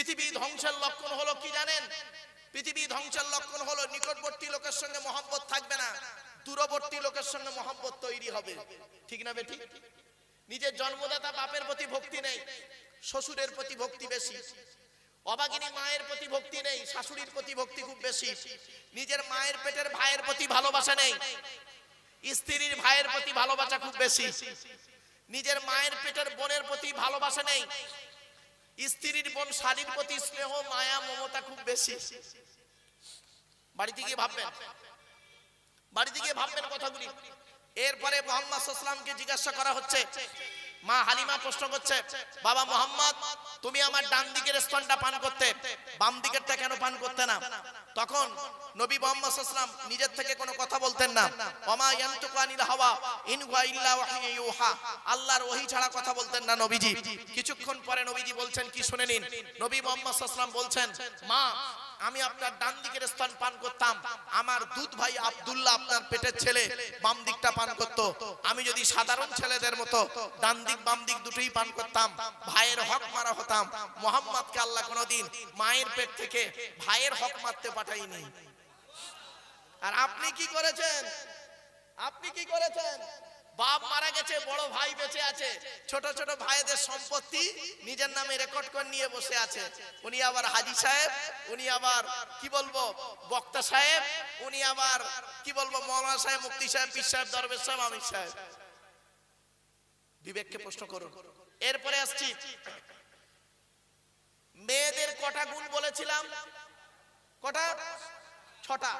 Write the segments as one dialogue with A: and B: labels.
A: পৃথিবী ধ্বংসের লক্ষণ হলো কি জানেন? পৃথিবী ধ্বংসের লক্ষণ হলো নিকটবর্তী লোকের সঙ্গে মহব্বত থাকবে না, দূরবর্তী লোকের সঙ্গে মহব্বত তৈরি হবে। ঠিক না বেটি? নিজের জন্মদাতা বাপের প্রতি ভক্তি নেই, শ্বশুরের প্রতি ভক্তি বেশি, অবাগিনী মায়ের প্রতি ভক্তি নেই, শাশুড়ির প্রতি ভক্তি খুব বেশি, নিজের মায়ের পেটের ভাইয়ের প্রতি ভালোবাসা নেই, স্ত্রীর ভাইয়ের প্রতি ভালোবাসা খুব বেশি, নিজের মায়ের পেটের বোনের প্রতি ভালোবাসা নেই স্ত্রীর বোন শালীর প্রতি স্নেহ, মায়া, মমতা খুব বেশি। বাড়িতে গিয়ে ভাববেন। বাড়িতে গিয়ে ভাববেন কথাগুলি। এরপরে মোহাম্মদ সাল্লামকে জিজ্ঞাসা করা হচ্ছে, মা হালিমা প্রশ্ন করছে, বাবা মোহাম্মদ, তুমি আমার ডান দিকের স্তনটা পান করতে, বাম দিকেরটা কেন পান করতে না? তখন নবী মোহাম্মদ নিজের থেকে কোনো কথা বলতেন না। ওমা ইয়ান্তুকু আনিল হাওয়া, ইন ইল্লা ওয়াহয়ু আল্লাহর ওহী ছাড়া কথা বলতেন না নবীজি। কিছুক্ষণ পরে নবীজি বলছেন, কি শুনে নিন? নবী মোহাম্মদ সাল্লাম বলছেন, মা, আমি আপনার ডান দিকের স্তন পান করতাম। আমার দুধ ভাই আব্দুল্লাহ আপনার পেটের ছেলে বাম দিকটা পান করত। আমি যদি সাধারণ ছেলেদের মতো ডান দিক বাম দিক দুটোই পান করতাম, ভাইয়ের হক মারা হতাম, মোহাম্মদকে আল্লাহ কোনোদিন মায়ের পেট থেকে ভাইয়ের হক মারতে পাঠাইনি আর আপনি কি করেছেন? আপনি কি করেছেন? বাপ মারা গেছে, বড় ভাই বেঁচে আছে। ছোট ছোট ভাইদের সম্পত্তি নিজের নামে রেকর্ড করে নিয়ে বসে আছে। উনি আবার হাজি সাহেব, উনি আবার কি বলব, বক্তা সাহেব, উনি আবার কি বলব, মৌলানা সাহেব মুক্তি সাহেব, পীর সাহেব, দরবেশ সাহেব, আমির সাহেব। বিবেককে প্রশ্ন করুন। এরপরে আসছি। মেয়েদের কটা গুণ বলেছিলাম? কটা? ছটা।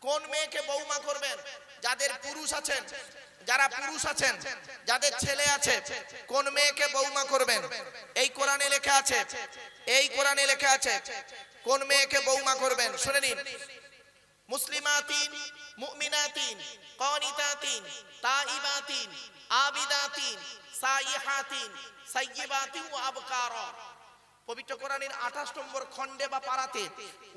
A: কোন মেয়েকে বৌমা করবেন? যাদের পুরুষ আছেন যারা পুরুষ আছেন, যাদের ছেলে আছে, কোন মেয়েকে বৌমা করবেন? এই কোরআনে লেখা আছে, এই কোরআনে লেখা আছে, কোন মেয়েকে বৌমা করবেন? শুনে নিন। মুসলিমাতিন, মুমিনাতিন, কানিতাতিন, তাইবাতিন, আবিদাতিন, সাইহাতিন সাইয়্যিবাতিন ওয়া আবকারা। পবিত্র কোরআনের আঠাশ নম্বর খণ্ডে বা পারাতে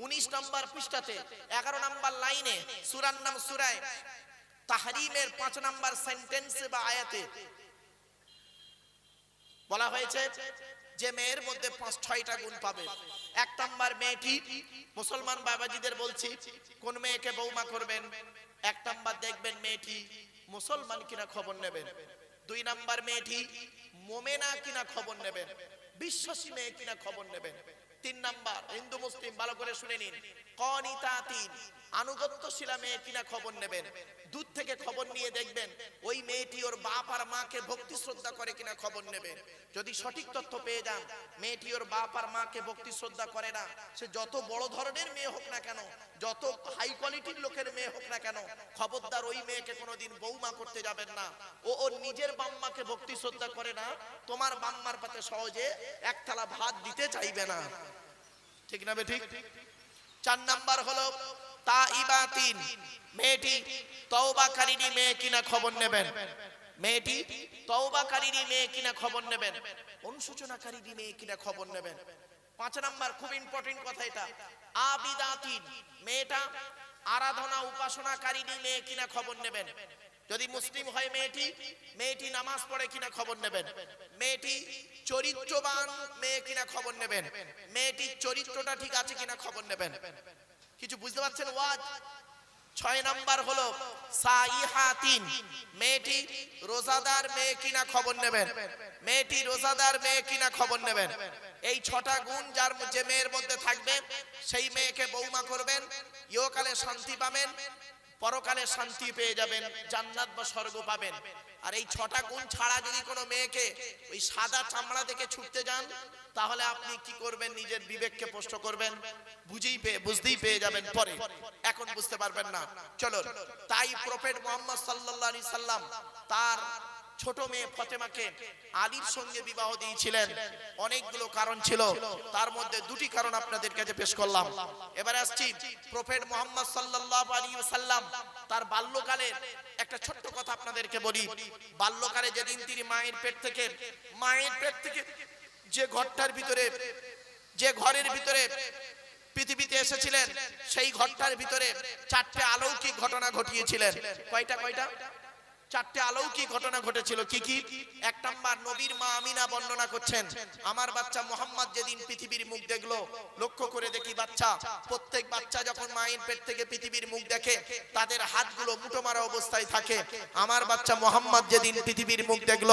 A: উনিশ নম্বর পৃষ্ঠাতে, এগারো নম্বর লাইনে, সুরার নাম সুরায় তাহরিমের পাঁচ নম্বর সেন্টেন্সে বা আয়াতে বলা হয়েছে, যে মেয়ের মধ্যে পাঁচ, ছয়টা গুণ পাবে। এক নম্বর মেয়েটি, মুসলমান বাবাজিদের বলছি, কোন মেয়েকে বৌমা করবেন? এক নম্বর দেখবেন মেয়েটি মুসলমান কিনা খবর নেবেন। দুই নাম্বার মেয়েটি মোমেনা কিনা খবর নেবেন? বিশ্বাসী মেয়ে কিনা খবর নেবেন? তিন নাম্বার, হিন্দু, মুসলিম, ভালো করে শুনে নিন। কনিতা তিন আনুগত্যশীলা মেয়ে কিনা খবর নেবেন? দূর থেকে খবর নিয়ে দেখবেন, ওই মেয়েটি ওর বাপ আর মাকে ভক্তি শ্রদ্ধা করে কিনা খবর নেবেন। যদি সঠিক তথ্য পেয়ে যান, মেয়েটি ওর বাপ আর মাকে ভক্তি শ্রদ্ধা করে না। সে যত বড় ধরনের মেয়ে হোক না কেন, যত হাই কোয়ালিটির লোকের মেয়ে হোক না কেন, খবরদার ওই মেয়েকে কোনোদিন বৌমা করতে যাবেন না। ও ওর নিজের বাম্মাকে ভক্তি শ্রদ্ধা করে না, তোমার বাম্মার পাতে সহজে এক থালা ভাত দিতে চাইবে না। ঠিক না বে ঠিক? চার নাম্বার হলো আরাধনা উপাসনাকারিনী মেয়ে কিনা খবর নেবেন? যদি মুসলিম হয় মেয়েটি মেয়েটি নামাজ পড়ে কিনা খবর নেবেন? মেয়েটি চরিত্রবান মেয়ে কিনা খবর নেবেন? মেয়েটির চরিত্রটা ঠিক আছে কিনা খবর নেবেন? কিছু বুঝতে পারছেন? ওয়াজ? ছয় নাম্বার হলো, সাইহাতিন। মেয়েটি রোজাদার মেয়ে কিনা খবর নেবেন? মেয়েটি রোজাদার মেয়ে কিনা খবর নেবেন? এই ছটা গুণ যার যে মেয়ের মধ্যে থাকবে, সেই মেয়েকে বৌমা করবেন, ইহকালে শান্তি পাবেন, পরকালে শান্তি পেয়ে যাবেন, জান্নাত বা স্বর্গ পাবেন। আর এই ছটা গুণ ছাড়া যদি কোনো মেয়েকে ওই সাদা চামড়া থেকে ছুটতে যান, তাহলে আপনি কি করবেন? নিজের বিবেককে প্রশ্ন করবেন। বুঝেই পেয়ে বুঝতেই পেয়ে যাবেন পরে। এখন বুঝতে পারবেন না। চলো তাই প্রফেট মোহাম্মদ আলাইহি সাল্লাম তার ছোট মেয়ে ফতেমাকে আলীর সঙ্গে বিবাহ দিয়েছিলেন। অনেকগুলো কারণ ছিল। তার মধ্যে দুটি কারণ আপনাদের কাছে পেশ করলাম। এবারে আসছি প্রফেট মোহাম্মদ সাল্লাল্লাহু আলাইহি সাল্লাম তার বাল্যকালের একটা ছোট্ট কথা আপনাদেরকে বলি। বাল্যকালে যেদিন তিনি মায়ের পেট থেকে, মায়ের পেট থেকে যে ঘরটার ভিতরে, যে ঘরের ভিতরে পৃথিবীতে এসেছিলেন, সেই ঘরটার ভিতরে চারটে অলৌকিক ঘটনা ঘটিয়েছিলেন। কয়টা কয়টা? চারটে অলৌকিক ঘটনা ঘটেছিল। কি কি? এক নাম্বার, নবীর মা আমিনা বর্ণনা করছেন, আমার বাচ্চা মোহাম্মদ যেদিন পৃথিবীর মুখ দেখল, লক্ষ্য করে দেখি বাচ্চা, প্রত্যেক বাচ্চা যখন মায়ের পেট থেকে পৃথিবীর মুখ দেখে, তাদের হাতগুলো মুঠো মারা অবস্থায় থাকে। আমার বাচ্চা মোহাম্মদ যেদিন পৃথিবীর মুখ দেখল,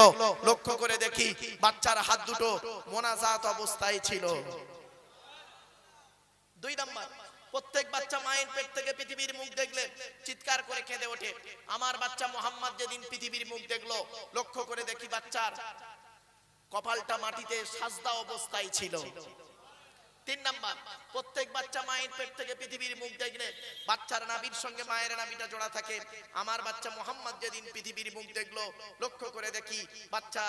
A: লক্ষ্য করে দেখি বাচ্চার হাত দুটো মোনাজাত অবস্থায় ছিল। দুই নাম্বার প্রত্যেক বাচ্চা মায়ের পেট থেকে পৃথিবীর মুখ দেখলে চিৎকার করে কেঁদে ওঠে। আমার বাচ্চা মোহাম্মদ যেদিন পৃথিবীর মুখ দেখল, লক্ষ্য করে দেখি বাচ্চার কপালটা মাটিতে সাজদা অবস্থায় ছিল। তিন নাম্বার, প্রত্যেক বাচ্চা মায়ের পেট থেকে পৃথিবীর মুখ দেখলে বাচ্চার নাবির সঙ্গে মায়ের নাবিটা জোড়া থাকে। আমার বাচ্চা মোহাম্মদ যেদিন পৃথিবীর মুখ দেখল, লক্ষ্য করে দেখি বাচ্চা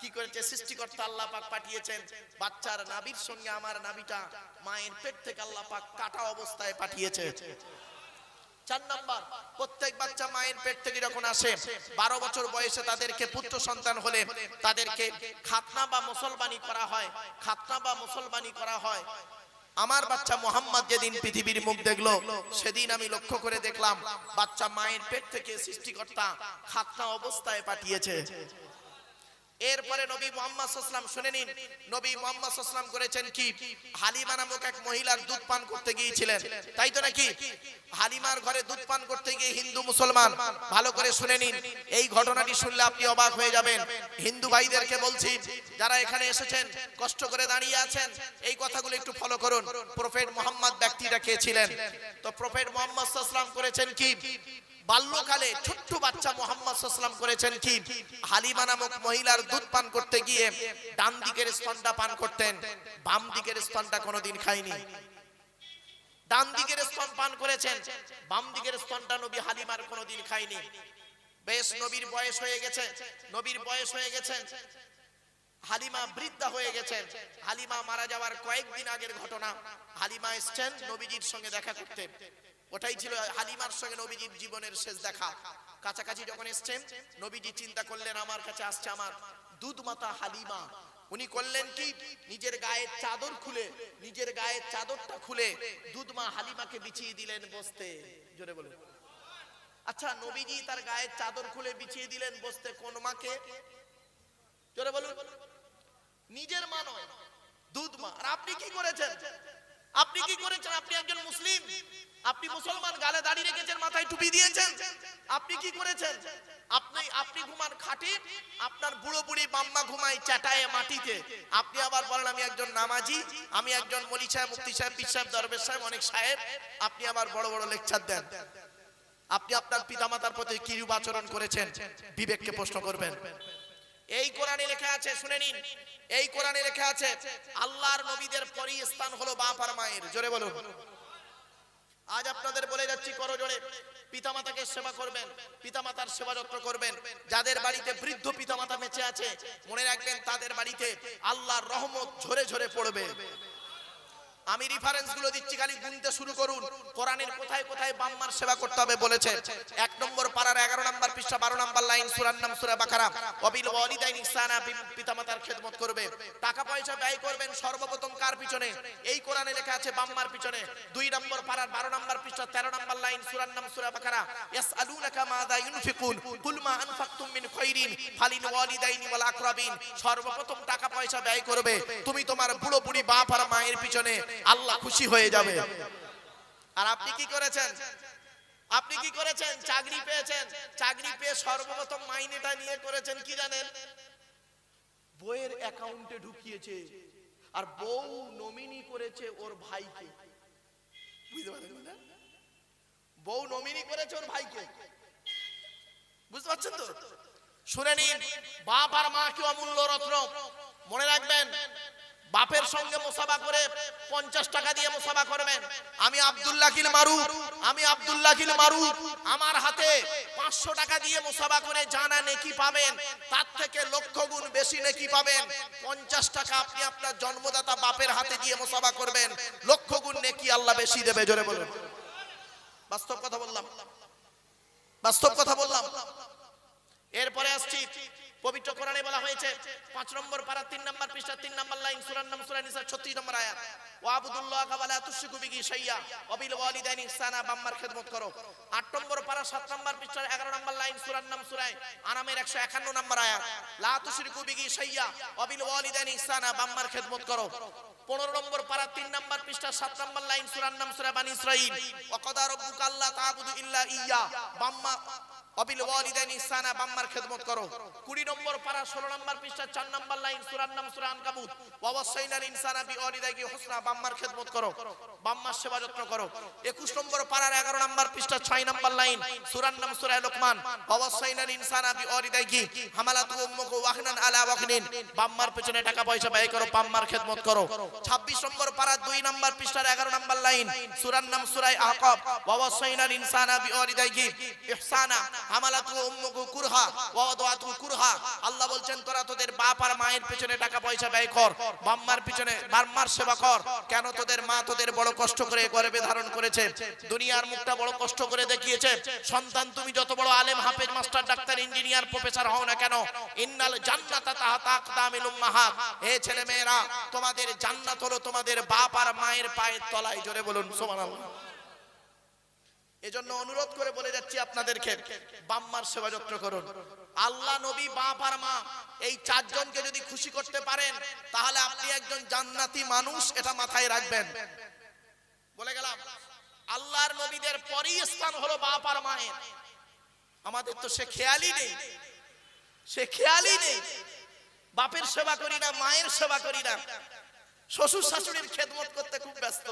A: কি করেছে, সৃষ্টিকর্তা আল্লাহ পাক পাঠিয়েছেন। বাচ্চার নাবির সঙ্গে আমার নাবিটা মায়ের পেট থেকে আল্লাহ পাক কাটা অবস্থায় পাঠিয়েছে। চার নাম্বার, প্রত্যেক বাচ্চা মায়ের পেট থেকে যখন আসে, বারো বছর বয়সে তাদেরকে পুত্র সন্তান হলে তাদেরকে খাতনা বা মুসলমানি করা হয়, খাতনা বা মুসলমানি করা হয়। আমার বাচ্চা মোহাম্মদ যেদিন পৃথিবীর মুখ দেখল, সেদিন আমি লক্ষ্য করে দেখলাম, বাচ্চা মায়ের পেট থেকে সৃষ্টিকর্তা খাতনা অবস্থায় পাঠিয়েছে। এরপরে নবী মোহাম্মদ শুনে নিন। নবী মোহাম্মদ করেছেন কি? হালিমা নামক এক মহিলার দুধ পান করতে গিয়েছিলেন। তাই তো নাকি? হালিমার ঘরে দুধ পান করতে গিয়ে হিন্দু মুসলমান, ভালো করে শুনে নিন। এই ঘটনাটি শুনলে আপনি অবাক হয়ে যাবেন। হিন্দু ভাইদেরকে বলছি, যারা এখানে এসেছেন, কষ্ট করে দাঁড়িয়ে আছেন, এই কথাগুলো একটু ফলো করুন। প্রফেট মোহাম্মদ ব্যক্তিটা কে ছিলেন? তো প্রফেট মোহাম্মদ করেছেন কি? বাল্যকালে ছোট্ট বাচ্চা মোহাম্মদ সাল্লাম করেছেন কি? হালিমা নামক মহিলার দুধ পান করতে গিয়ে ডান দিকের স্তনটা পান করতেন, বাম দিকের স্তনটা কোনোদিন খায়নি। ডান দিকের স্তন পান করেছেন, বাম দিকের স্তনটা নবী হালিমার কোনোদিন খায়নি। বেশ নবীর বয়স হয়ে গেছে, নবীর বয়স হয়ে গেছে। হালিমা বৃদ্ধা হয়ে গেছেন হালিমা মারা যাওয়ার কয়েকদিন আগের ঘটনা। হালিমা এসছেন নবীজির সঙ্গে দেখা করতে। ওটাই ছিল হালিমার সঙ্গে নবীজির জীবনের শেষ দেখা। কাছাকাছি যখন এসছেন, নবীজি চিন্তা করলেন, আমার কাছে আসছে আমার দুধ মাতা হালিমা। উনি করলেন কি? নিজের গায়ের চাদর খুলে, নিজের গায়ের চাদরটা খুলে দুধ মা হালিমাকে বিছিয়ে দিলেন বসতে। জোরে বলুন। আচ্ছা নবীজি তার গায়ের চাদর খুলে বিছিয়ে দিলেন বসতে কোন মাকে? জোরে বলুন। নিজের মা নয় দুধ আর আপনি কি করেছেন? আপনি কি করেছেন? আপনি একজন মুসলিম। আপনি মুসলমান, গালে দাড়ি রেখেছেন, মাথায় টুপি দিয়েছেন। আপনি কি করেছেন? আপনি আপনি ঘুমান খাটে, আপনার বুড়ো বুড়ি বাম্মা ঘুমায় চাটায় মাটিতে। আপনি আবার বলেন, আমি একজন নামাজি, আমি একজন মলি সাহেব, মুফতি সাহেব, পীর সাহেব, দরবেশ সাহেব, অনেক সাহেব। আপনি আবার বড় বড় লেকচার দেন। আপনি আপনার পিতামাতার প্রতি কিরূপ আচরণ করেছেন? বিবেককে প্রশ্ন করবেন। এই কোরআনে লেখা আছে, শুনে নিন। এই কোরআনে লেখা আছে, আল্লাহর নবীদের পরই স্থান হলো বাপ আর মায়ের। জোরে বলুন। আজ আপনাদের বলে যাচ্ছি, করো জোরে। পিতামাতাকে সেবা করবেন, পিতামাতার সেবা যত্ন করবেন। যাদের বাড়িতে বৃদ্ধ পিতামাতা বেঁচে আছে, মনে রাখবেন তাদের বাড়িতে আল্লাহর রহমত ঝরে ঝরে পড়বে। আমি রেফারেন্সগুলো দিচ্ছি, খালি গুনতে শুরু করুন। কোরআনের কোথায় কোথায় বাম্মার সেবা করতে হবে বলেছে। এক নম্বর পাড়ার এগারো নম্বর পৃষ্ঠা, বারো নম্বর লাইন, সুরার নাম সুরা বাকারা। অবিল ওয়ালিদাইন ইহসানা পিতামাতার খেদমত করবে। টাকা পয়সা ব্যয় করবেন সর্বপ্রথম কার পিছনে? এই কোরআনে লেখা আছে বাম্মার পিছনে। দুই নম্বর পাড়ার বারো নম্বর পৃষ্ঠা, তেরো নম্বর লাইন, সুরার নাম সুরা বাকারা। ইয়াসআলুনাকা মাযা ইউনফিকুন, কুল মা আনফাকতুম মিন খাইরিন, ফালিল ওয়ালিদাইনি ওয়াল আকরাবিন। সর্বপ্রথম টাকা পয়সা ব্যয় করবে। তুমি তোমার বুড়ো বুড়ি বাপ আর মায়ের পিছনে। আল্লাহ খুশি হয়ে যাবে। আর আপনি কি করেছেন? আপনি কি করেছেন? চাকরি পেয়েছেন। চাকরি পেয়ে সর্বপ্রথম মাইনেটা নিয়ে করেছেন কি জানেন? বইয়ের অ্যাকাউন্টে ঢুকিয়েছে। আর বউ নমিনি করেছে ওর ভাইকে। বুঝতে পারলেন না? বউ নমিনি করেছে ওর ভাইকে। বুঝতে পারছেন তো? শুনে নিন, বাপ আর মা কি অমূল্য রত্ন? মনে রাখবেন বাপের সঙ্গে মোসাবা করে পঞ্চাশ টাকা দিয়ে মোসাবা করবেন। আমি আব্দুল্লাহ কিল মারু আমি আব্দুল্লাহ কিল মারু আমার হাতে পাঁচশো টাকা দিয়ে মোসাবা করে জানা নেকি পাবেন, তার থেকে লক্ষ গুণ বেশি নেকি পাবেন। পঞ্চাশ টাকা আপনি আপনার জন্মদাতা বাপের হাতে দিয়ে মোসাবা করবেন, লক্ষ গুণ নেকি আল্লাহ বেশি দেবে, জোরে বলুন। বাস্তব কথা বললাম। বাস্তব কথা বললাম। এরপরে আসছি পবিত্র কোরআনে বলা হয়েছে, পাঁচ নম্বর পারা, তিন নম্বর পৃষ্ঠা, তিন নম্বর লাইন, সুরান নাম সুরা নিসা, ছত্রিশ নম্বর আয়াত। ওয়াবুদুল্লাহ ইহসানা, বাম্মার করো। নম্বর পারা নম্বর পৃষ্ঠার নম্বর লাইন নাম আনামের একশো একান্ন নম্বর আয়াত। লা ইহসানা, বাম্মার খেদমত করো। পনেরো নম্বর পারা নম্বর পৃষ্ঠা, সাত নম্বর লাইন, সুরান নাম সুরা বানি ইল্লা ইয়্যা বাম্মা অবিল ওয়ালিদাইনি ইহসানা বাম্মার খেদমত করো। 20 নম্বর পারা 16 নম্বর পৃষ্ঠা 4 নম্বর লাইন, সূরার নাম সূরা আনকাবুত। ওয়া ওয়াসাইনাল ইনসানা বিওয়ালিদাইহি হুসনা, বাম্মার খেদমত করো। বাম্মার সেবা যত্ন করো। 21 নম্বর পারার 11 নম্বর পৃষ্ঠা 6 নম্বর লাইন, সূরার নাম সূরা লোকমান। ওয়া ওয়াসাইনাল ইনসানা বিওয়ালিদাইহি হামালাতু উম্মুহু ওয়াহনান আলা ওয়াহনিন। বাম্মার পেছনে টাকা পয়সা ব্যয় করো, বাম্মার খেদমত করো। 26 নম্বর পারা 2 নম্বর পৃষ্ঠার 11 নম্বর লাইন, সূরার নাম সূরা আহকাব ওয়া ওয়াসাইনাল ইনসানা বিওয়ালিদাইহি ইহসানা। উম্মুহু কুরহা ওয়া ওয়াদাতু কুরহা। আল্লাহ বলছেন, তোরা তোদের বাপ আর মায়ের পিছনে টাকা পয়সা ব্যয় কর বাম্মার পিছনে বাম্মার সেবা কর। কেন তোদের মা তোদের বড় কষ্ট করে গর্ভে ধারণ করেছে? দুনিয়ার মুখটা বড় কষ্ট করে দেখিয়েছে। সন্তান তুমি যত বড় আলেম, হাফেজ, মাস্টার, ডাক্তার, ইঞ্জিনিয়ার, প্রফেসর হও না কেন? ইন্নাল জান্নাতা হে ছেলে মেয়েরা তোমাদের জান্নাত হলো তোমাদের বাপ আর মায়ের পায়ের তলায়। জোরে বলুন, সুবহানাল্লাহ। এজন্য অনুরোধ করে বলে যাচ্ছি আপনাদেরকে বাম্মার সেবা যত্ন করুন। আল্লাহ, নবী, বাপ মা, এই চারজনকে যদি খুশি করতে পারেন, তাহলে আপনি একজন জান্নাতি মানুষ, এটা মাথায় রাখবেন। বলে গেলাম আল্লাহর নবীদের পরই স্থান হলো বাপ আর মায়ের। আমাদের তো সে খেয়ালই নেই। সে খেয়ালই নেই। বাপের সেবা করি না, মায়ের সেবা করি না। শ্বশুর শাশুড়ির খেদমত করতে খুব ব্যস্ত।